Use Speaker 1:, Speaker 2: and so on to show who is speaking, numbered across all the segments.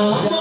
Speaker 1: 야.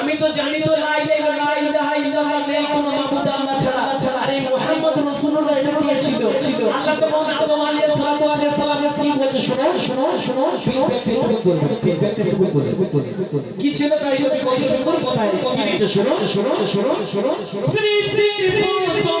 Speaker 1: আমি তো জানি তো লা ইলাহা ইল্লাল্লাহ নেই কোনো মাবুদ আল্লাহ ছাড়া আর মুহাম্মদ রাসূলুল্লাহ এটা দিয়ে ছিল আল্লাহ তো বলেন আদম আলাইহিস সালাতু আলাইহিস সালাম কি বলছে শোনো শোনো শোনো তিন ব্যক্তি তুমি ধরবে তিন ব্যক্তি তুমি ধরবে কি ছিল তাই সবই কত সুন্দর কথা কি বলছে শোনো শোনো শোনো শোনো সৃষ্টির প্রথম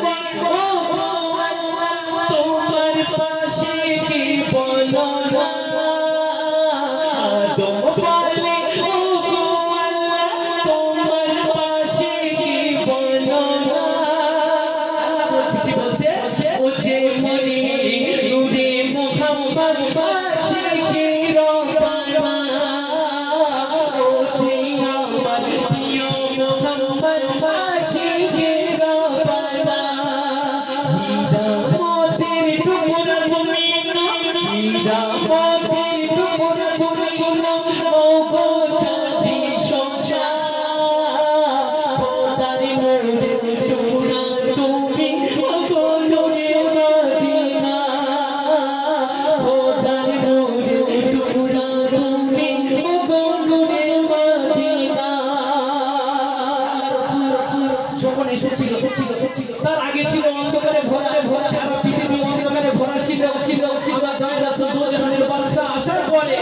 Speaker 1: অন্ধকারে ভরা ভরা সারা পৃথিবী অন্ধকারে ভরা ছিল ছিল আমরা দয়া রাসূল দু জাহানের বাদশা আসার পরে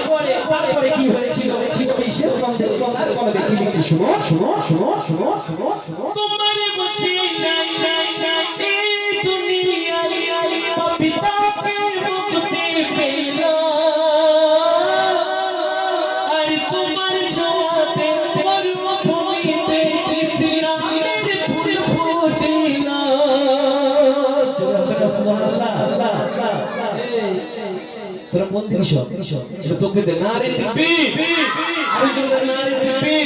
Speaker 1: তারপরে কি হয়েছিল? ছিল বিশেষ সন্দেহ তারপরে দেখি লিখছি শুনো শুনো শুনো শুনো শুনো শুনো। তোমার বসিলাই তোরা কোন দৃশ্য এটা তোকে নারী দিবি আর জোরে নারে দিবি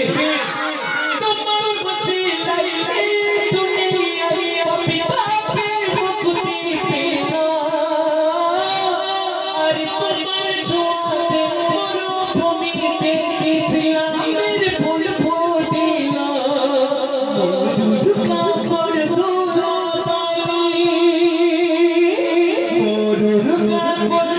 Speaker 1: Gracias.